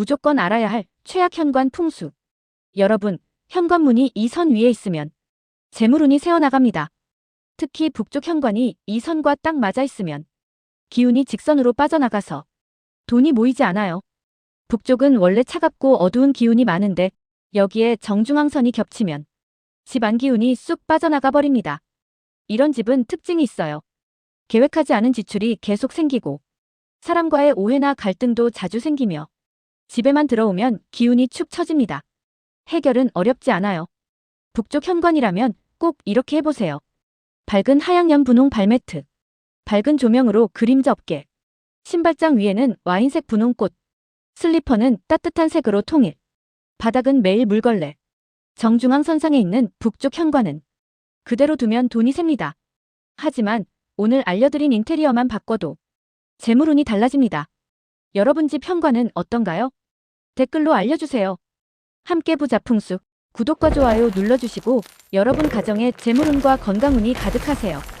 무조건 알아야 할 최악 현관 풍수. 여러분, 현관문이 이 선 위에 있으면 재물운이 새어나갑니다. 특히 북쪽 현관이 이 선과 딱 맞아 있으면 기운이 직선으로 빠져나가서 돈이 모이지 않아요. 북쪽은 원래 차갑고 어두운 기운이 많은데 여기에 정중앙선이 겹치면 집안 기운이 쑥 빠져나가 버립니다. 이런 집은 특징이 있어요. 계획하지 않은 지출이 계속 생기고 사람과의 오해나 갈등도 자주 생기며 집에만 들어오면 기운이 축 처집니다. 해결은 어렵지 않아요. 북쪽 현관이라면 꼭 이렇게 해보세요. 밝은 하양연 분홍 발매트. 밝은 조명으로 그림자 없게. 신발장 위에는 와인색 분홍꽃. 슬리퍼는 따뜻한 색으로 통일. 바닥은 매일 물걸레. 정중앙 선상에 있는 북쪽 현관은 그대로 두면 돈이 셉니다. 하지만 오늘 알려드린 인테리어만 바꿔도 재물운이 달라집니다. 여러분 집 현관은 어떤가요? 댓글로 알려주세요. 함께 보자 풍수. 구독과 좋아요 눌러주시고 여러분 가정에 재물운과 건강운이 가득하세요.